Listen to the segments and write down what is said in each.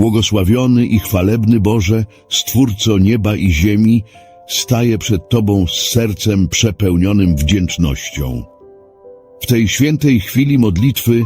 Błogosławiony i chwalebny Boże, Stwórco nieba i ziemi, staję przed Tobą z sercem przepełnionym wdzięcznością. W tej świętej chwili modlitwy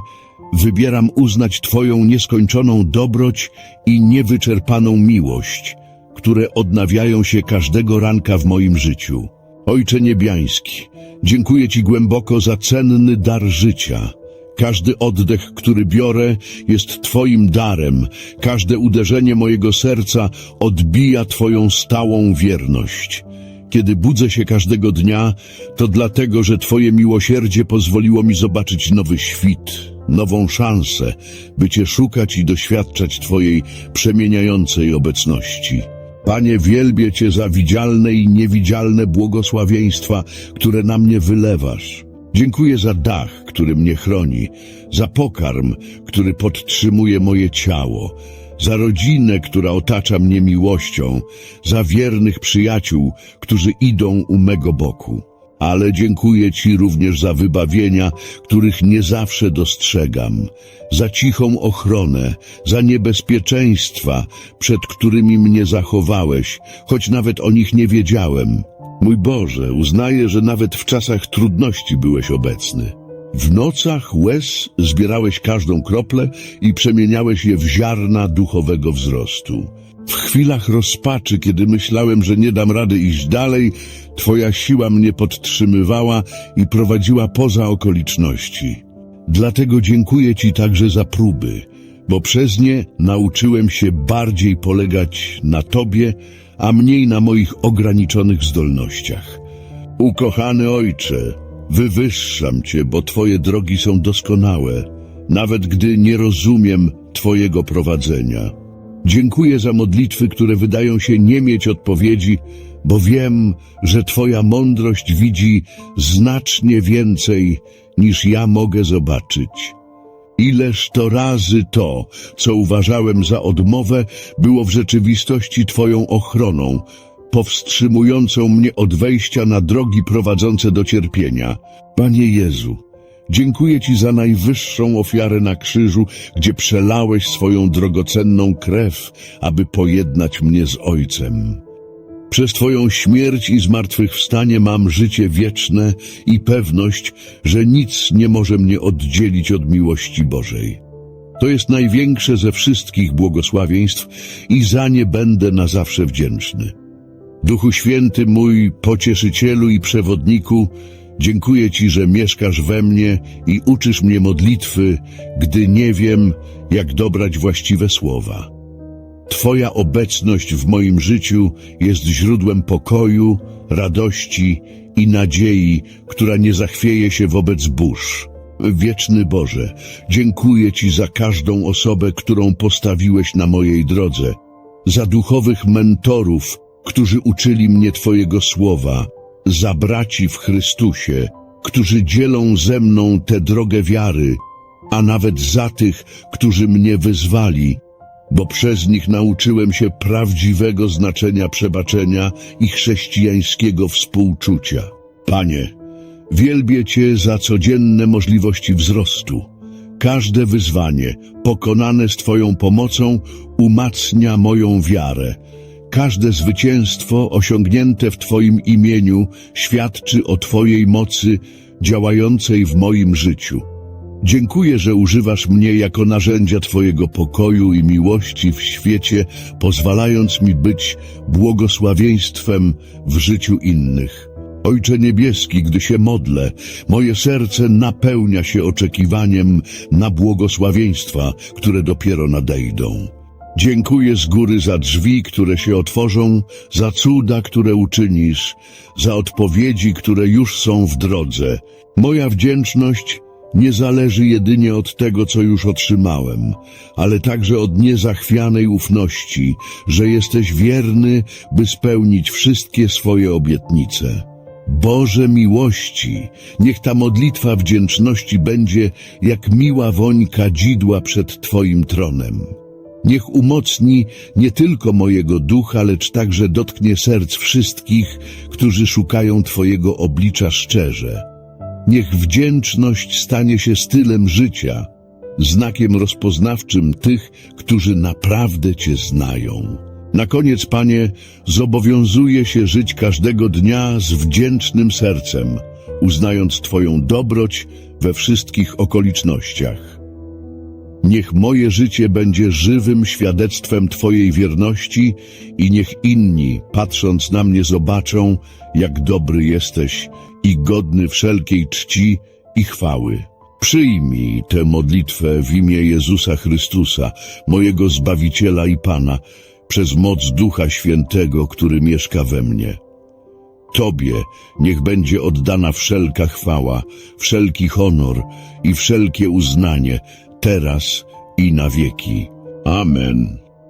wybieram uznać Twoją nieskończoną dobroć i niewyczerpaną miłość, które odnawiają się każdego ranka w moim życiu. Ojcze Niebiański, dziękuję Ci głęboko za cenny dar życia. Każdy oddech, który biorę, jest Twoim darem. Każde uderzenie mojego serca odbija Twoją stałą wierność. Kiedy budzę się każdego dnia, to dlatego, że Twoje miłosierdzie pozwoliło mi zobaczyć nowy świt, nową szansę, by Cię szukać i doświadczać Twojej przemieniającej obecności. Panie, wielbię Cię za widzialne i niewidzialne błogosławieństwa, które na mnie wylewasz. Dziękuję za dach, który mnie chroni, za pokarm, który podtrzymuje moje ciało, za rodzinę, która otacza mnie miłością, za wiernych przyjaciół, którzy idą u mego boku. Ale dziękuję Ci również za wybawienia, których nie zawsze dostrzegam, za cichą ochronę, za niebezpieczeństwa, przed którymi mnie zachowałeś, choć nawet o nich nie wiedziałem. Mój Boże, uznaję, że nawet w czasach trudności byłeś obecny. W nocach łez zbierałeś każdą kroplę i przemieniałeś je w ziarna duchowego wzrostu. W chwilach rozpaczy, kiedy myślałem, że nie dam rady iść dalej, Twoja siła mnie podtrzymywała i prowadziła poza okoliczności. Dlatego dziękuję Ci także za próby, bo przez nie nauczyłem się bardziej polegać na Tobie, a mniej na moich ograniczonych zdolnościach. Ukochany Ojcze, wywyższam Cię, bo Twoje drogi są doskonałe, nawet gdy nie rozumiem Twojego prowadzenia. Dziękuję za modlitwy, które wydają się nie mieć odpowiedzi, bo wiem, że Twoja mądrość widzi znacznie więcej, niż ja mogę zobaczyć. Ileż to razy to, co uważałem za odmowę, było w rzeczywistości Twoją ochroną, powstrzymującą mnie od wejścia na drogi prowadzące do cierpienia. Panie Jezu, dziękuję Ci za najwyższą ofiarę na krzyżu, gdzie przelałeś swoją drogocenną krew, aby pojednać mnie z Ojcem. Przez Twoją śmierć i zmartwychwstanie mam życie wieczne i pewność, że nic nie może mnie oddzielić od miłości Bożej. To jest największe ze wszystkich błogosławieństw i za nie będę na zawsze wdzięczny. Duchu Święty, mój pocieszycielu i przewodniku, dziękuję Ci, że mieszkasz we mnie i uczysz mnie modlitwy, gdy nie wiem, jak dobrać właściwe słowa. Twoja obecność w moim życiu jest źródłem pokoju, radości i nadziei, która nie zachwieje się wobec burz. Wieczny Boże, dziękuję Ci za każdą osobę, którą postawiłeś na mojej drodze, za duchowych mentorów, którzy uczyli mnie Twojego słowa, za braci w Chrystusie, którzy dzielą ze mną tę drogę wiary, a nawet za tych, którzy mnie wyzwali, bo przez nich nauczyłem się prawdziwego znaczenia przebaczenia i chrześcijańskiego współczucia. Panie, wielbię Cię za codzienne możliwości wzrostu. Każde wyzwanie, pokonane z Twoją pomocą, umacnia moją wiarę. Każde zwycięstwo osiągnięte w Twoim imieniu świadczy o Twojej mocy działającej w moim życiu. Dziękuję, że używasz mnie jako narzędzia Twojego pokoju i miłości w świecie, pozwalając mi być błogosławieństwem w życiu innych. Ojcze Niebieski, gdy się modlę, moje serce napełnia się oczekiwaniem na błogosławieństwa, które dopiero nadejdą. Dziękuję z góry za drzwi, które się otworzą, za cuda, które uczynisz, za odpowiedzi, które już są w drodze. Moja wdzięczność nie zależy jedynie od tego, co już otrzymałem, ale także od niezachwianej ufności, że jesteś wierny, by spełnić wszystkie swoje obietnice. Boże miłości, niech ta modlitwa wdzięczności będzie jak miła woń kadzidła przed Twoim tronem. Niech umocni nie tylko mojego ducha, lecz także dotknie serc wszystkich, którzy szukają Twojego oblicza szczerze. Niech wdzięczność stanie się stylem życia, znakiem rozpoznawczym tych, którzy naprawdę Cię znają. Na koniec, Panie, zobowiązuję się żyć każdego dnia z wdzięcznym sercem, uznając Twoją dobroć we wszystkich okolicznościach. Niech moje życie będzie żywym świadectwem Twojej wierności i niech inni, patrząc na mnie, zobaczą, jak dobry jesteś i godny wszelkiej czci i chwały. Przyjmij tę modlitwę w imię Jezusa Chrystusa, mojego Zbawiciela i Pana, przez moc Ducha Świętego, który mieszka we mnie. Tobie niech będzie oddana wszelka chwała, wszelki honor i wszelkie uznanie, teraz i na wieki. Amen.